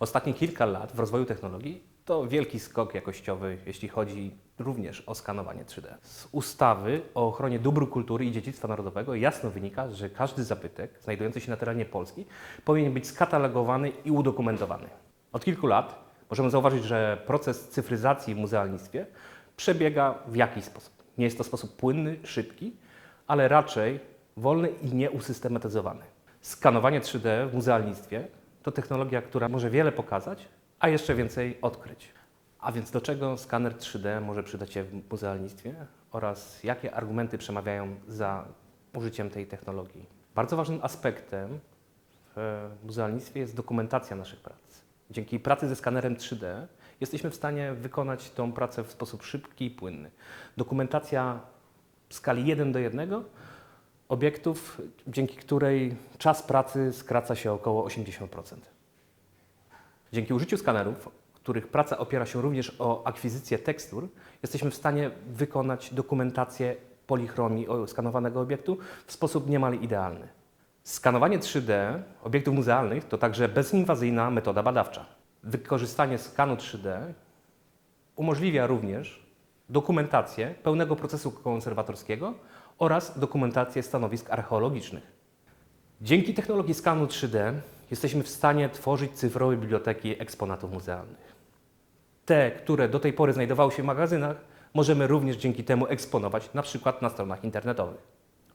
Ostatnie kilka lat w rozwoju technologii to wielki skok jakościowy, jeśli chodzi również o skanowanie 3D. Z ustawy o ochronie dóbr kultury i dziedzictwa narodowego jasno wynika, że każdy zabytek znajdujący się na terenie Polski powinien być skatalogowany i udokumentowany. Od kilku lat możemy zauważyć, że proces cyfryzacji w muzealnictwie przebiega w jakiś sposób. Nie jest to sposób płynny, szybki, ale raczej wolny i nieusystematyzowany. Skanowanie 3D w muzealnictwie to technologia, która może wiele pokazać, a jeszcze więcej odkryć. A więc do czego skaner 3D może przydać się w muzealnictwie oraz jakie argumenty przemawiają za użyciem tej technologii? Bardzo ważnym aspektem w muzealnictwie jest dokumentacja naszych prac. Dzięki pracy ze skanerem 3D jesteśmy w stanie wykonać tą pracę w sposób szybki i płynny. Dokumentacja w skali 1 do 1 obiektów, dzięki której czas pracy skraca się około 80%. Dzięki użyciu skanerów, których praca opiera się również o akwizycję tekstur, jesteśmy w stanie wykonać dokumentację polichromii skanowanego obiektu w sposób niemal idealny. Skanowanie 3D obiektów muzealnych to także bezinwazyjna metoda badawcza. Wykorzystanie skanu 3D umożliwia również dokumentację pełnego procesu konserwatorskiego oraz dokumentację stanowisk archeologicznych. Dzięki technologii skanu 3D jesteśmy w stanie tworzyć cyfrowe biblioteki eksponatów muzealnych. Te, które do tej pory znajdowały się w magazynach, możemy również dzięki temu eksponować na przykład na stronach internetowych.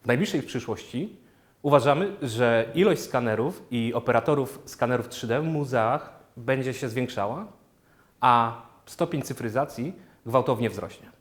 W najbliższej przyszłości uważamy, że ilość skanerów i operatorów skanerów 3D w muzeach będzie się zwiększała, a stopień cyfryzacji gwałtownie wzrośnie.